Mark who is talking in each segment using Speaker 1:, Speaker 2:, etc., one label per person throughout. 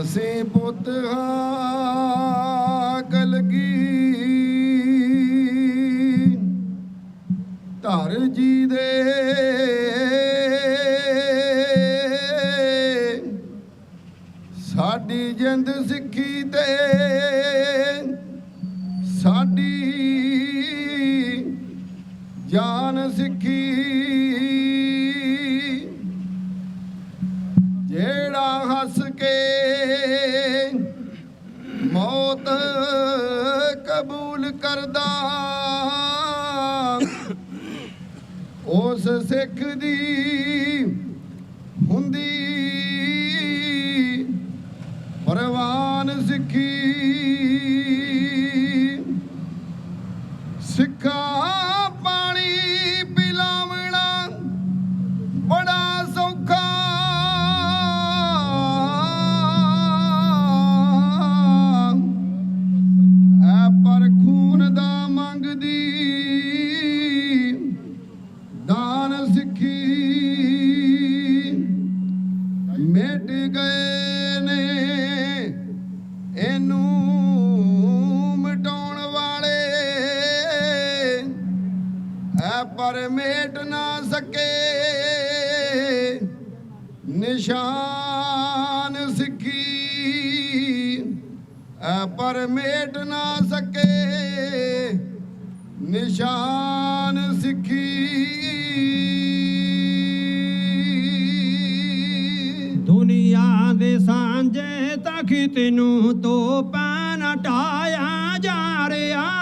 Speaker 1: ਅਸੀਂ ਪੁੱਤ ਹਾਂ ਕਲਗੀ। ਧਰ ਜੀ ਦੇ ਸਾਡੀ ਜਿੰਦ ਸਿੱਖੀ ਤੇ ਸਾਡੀ ਜਾਨ ਸਿੱਖੀ। ਜਿਹੜਾ ਮੌਤ ਕਬੂਲ ਕਰਦਾ। ਉਸ ਸਿੱਖ ਦੀ ਹੁੰਦੀ ਪਰਵਾਨ ਸਿੱਖੀ। ਪਰ ਮੇਟ ਨਾ ਸਕੇ। ਨਿਸ਼ਾਨ ਸਿੱਖੀ, ਐ ਪਰ ਮੇਟ ਨਾ ਸਕੇ। ਨਿਸ਼ਾਨ ਸਿੱਖੀ।
Speaker 2: ਦੁਨੀਆ ਦੇ ਸਾਂਝੇ ਤਖਤ ਤੈਨੂੰ ਤੋਪਾਂ ਨਾ ਢਾਇਆ ਜਾ ਰਿਹਾ।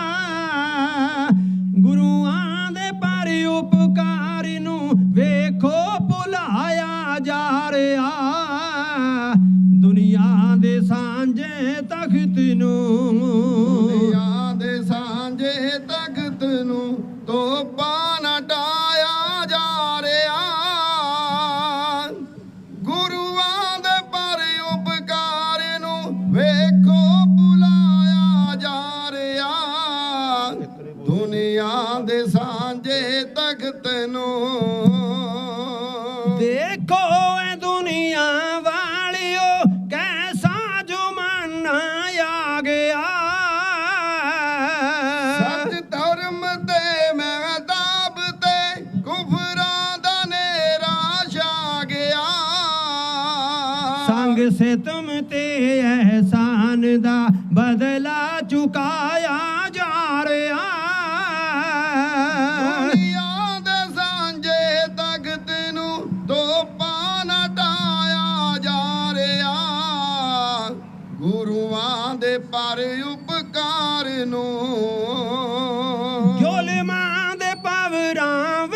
Speaker 2: ਤਖਤ ਨੂੰ।
Speaker 1: ਦੁਨੀਆ ਦੇ ਸਾਂਝੇ ਤਖਤ ਨੂੰ ਤੋਪਾਂ ਨਾ ਢਾਇਆ ਜਾ ਰਿਹਾ ਗੁਰੂਆਂ ਦੇ ਪਰ ਉਪਕਾਰ ਨੂੰ ਵੇਖੋ ਬੁਲਾਇਆ ਜਾ ਰਿਹਾ ਦੁਨੀਆ ਦੇ ਸਾਂਝੇ ਤਖਤ
Speaker 2: ਸਿਤਮ ਤੇ ਅਹਿਸਾਨ ਦਾ ਬਦਲਾ ਚੁਕਾਇਆ ਜਾ ਰਿਹਾ।
Speaker 1: ਦੁਨੀਆ ਦੇ ਸਾਂਝੇ ਤਖਤ ਨੂੰ ਤੋਪਾਂ ਨਾ ਢਾਇਆ ਜਾ ਰਿਹਾ। ਗੁਰੂਆਂ ਦੇ ਪਰ ਉਪਕਾਰ ਨੂੰ
Speaker 2: ਜ਼ੁਲਮਾਂ ਦੇ ਪਵਰਾਂ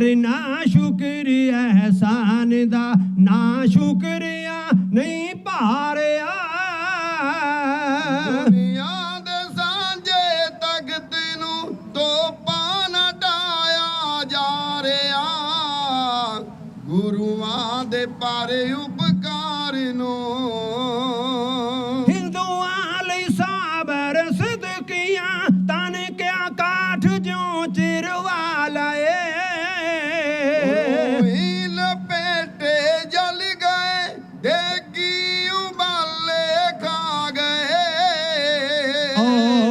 Speaker 2: ਕਰਨਾ ਸ਼ੁਕਰ ਅਹਿਸਾਨ ਦਾ ਨਾ ਸ਼ੁਕਰਿਆ ਨਹੀਂ ਭਾਰਿਆ।
Speaker 1: ਦੁਨੀਆ ਦੇ ਸਾਂਝੇ ਤਖਤ ਨੂੰ ਤੋਪਾਂ ਨਾ ਢਾਇਆ ਜਾ ਰਿਹਾ। ਗੁਰੂਆਂ ਦੇ ਪਰ ਉਪਕਾਰ ਨੂੰ
Speaker 2: ਹਿੰਦੂਆਂ ਲਈ ਸਾਬਰ ਸਦਕੀਆਂ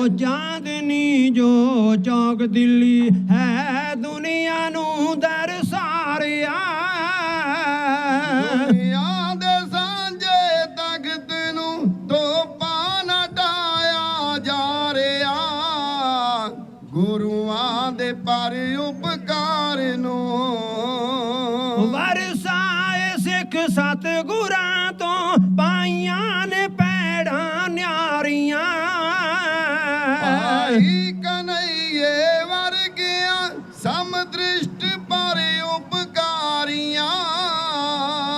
Speaker 2: ਓ ਚਾਂਦਨੀ ਜੋ ਚੌਕ ਦਿੱਲੀ ਹੈ ਦੁਨੀਆ ਨੂੰ ਦਰਸਾਰਿਆ
Speaker 1: ਦੁਨੀਆ ਦੇ ਸਾਂਝੇ ਤਖਤ ਨੂੰ ਤੋਪਾ ਨਾ ਢਾਇਆ ਜਾ ਰਿਹਾ। ਗੁਰੂਆਂ ਦੇ ਪਰ ਉਪਕਾਰ ਨੂੰ ਭਾਈ ਕਨਈਏ ਵਰਗਿਆਂ ਸਮਦ੍ਰਿਸ਼ਟ ਪਰ ਉਪਕਾਰੀਆਂ।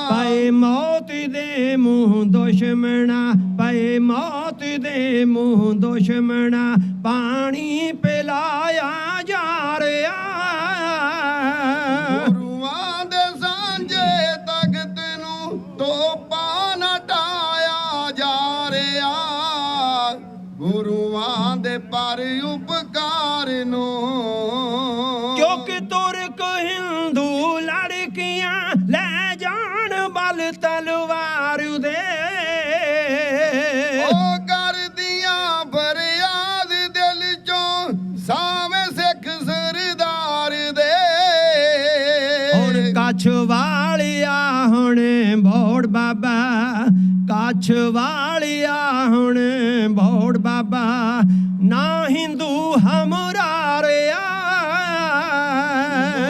Speaker 2: ਪਏ ਮੌਤ ਦੇ ਮੂੰਹ ਦੁਸ਼ਮਣਾ, ਪਏ ਮੌਤ ਦੇ ਮੂੰਹ ਦੁਸ਼ਮਣਾ, ਪਾਣੀ
Speaker 1: ਪਿਲਾ ਪਰ ਉਪਕਾਰ ਨੂੰ।
Speaker 2: ਕਿਉਂਕਿ ਤੁਰਕ ਹਿੰਦੂ ਲੜਕੀਆਂ ਲੈ ਜਾਣ ਬਲ ਤਲਵਾਰ ਦੇ।
Speaker 1: ਉਹ ਕਰਦੀਆਂ ਫਰਿਆਦ ਦਿਲ ਚੋਂ ਸਾਵੇਂ ਸਿੱਖ ਸਰਦਾਰ ਦੇ।
Speaker 2: ਹੁਣ ਕੱਛ ਵਾਲਿਆ ਹੁਣ ਬੋੜ ਬਾਬਾ ਕੱਛ ਵਾਲਿਆ ਹੁਣ ਬੋੜ ਬਾਬਾ। ਨਾ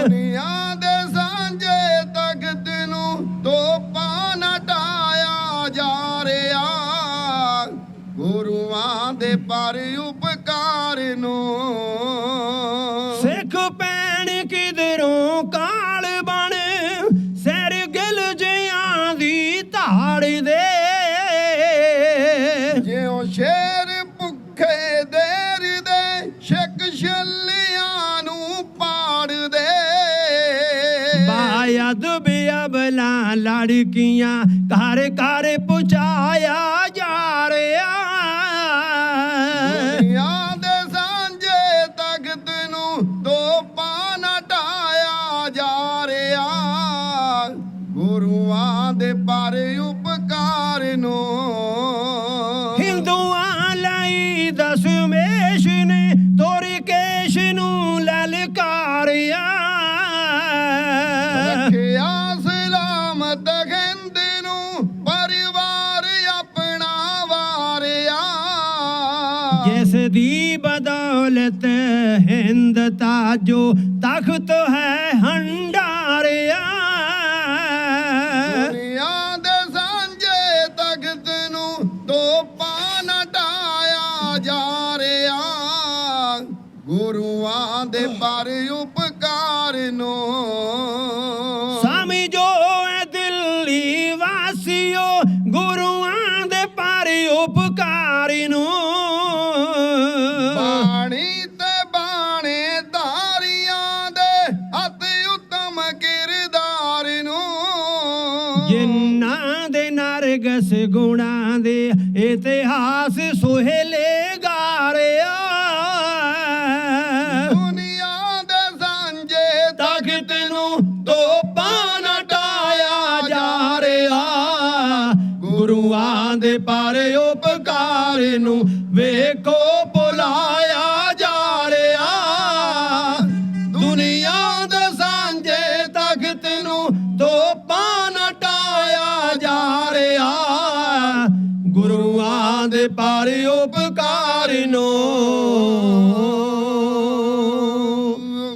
Speaker 1: ਦੁਨੀਆ ਦੇ ਸਾਂਝੇ ਤਖਤ ਨੂੰ ਤੋਪਾਂ ਨਾ ਢਾਇਆ ਜਾ ਰਿਹਾ। ਗੁਰੂਆਂ ਦੇ ਪਰ ਉਪਕਾਰ ਨੂੰ
Speaker 2: ਸਿੱਖ ਪੈਣ ਬਿਅਬਲਾ ਲੜਕੀਆਂ ਘਰ ਘਰ ਪੁਚਾਇਆ ਜਾ ਰਿਹਾ।
Speaker 1: ਦੁਨੀਆ ਦੇ ਸਾਂਝੇ ਤਖਤ ਨੂੰ ਤੋਪਾਂ ਨਾ ਢਾਇਆ ਜਾ ਰਿਹਾ। ਗੁਰੂਆਂ ਦੇ ਪਰ ਉਪਕਾਰ ਨੂੰ
Speaker 2: ਹਿੰਦੂਆਂ ਲਈ ਦਸਮੇਸ਼ ਨੇ ਤੋਰੀ ਕੇਸ਼ ਨੂੰ ਬਦੌਲਤ ਹਿੰਦ ਤਾਜੋ ਤਖਤ ਹੈ ਹੰਡਾਰਿਆ।
Speaker 1: ਦੁਨੀਆ ਦੇ ਸਾਂਝੇ ਤਖਤ ਨੂੰ ਤੋਪਾਂ ਨਾ ਢਾਇਆ ਜਾ ਰਿਹਾ। ਗੁਰੂਆਂ ਦੇ ਪਰ ਉਪਕਾਰ ਨੂੰ
Speaker 2: ਦੇ ਨਰਗਸ ਗੁਣਾਂ ਦੇ ਇਤਿਹਾਸ ਸੁਹੇਲੇ ਗਾਰਿਆ
Speaker 1: ਦੁਨੀਆ ਦੇ ਸਾਂਝੇ
Speaker 2: ਤਖਤ ਨੂੰ ਤੋਪਾਂ ਨਾ ਜਾ ਰਿਹਾ। ਗੁਰੂਆਂ ਦੇ ਪਰ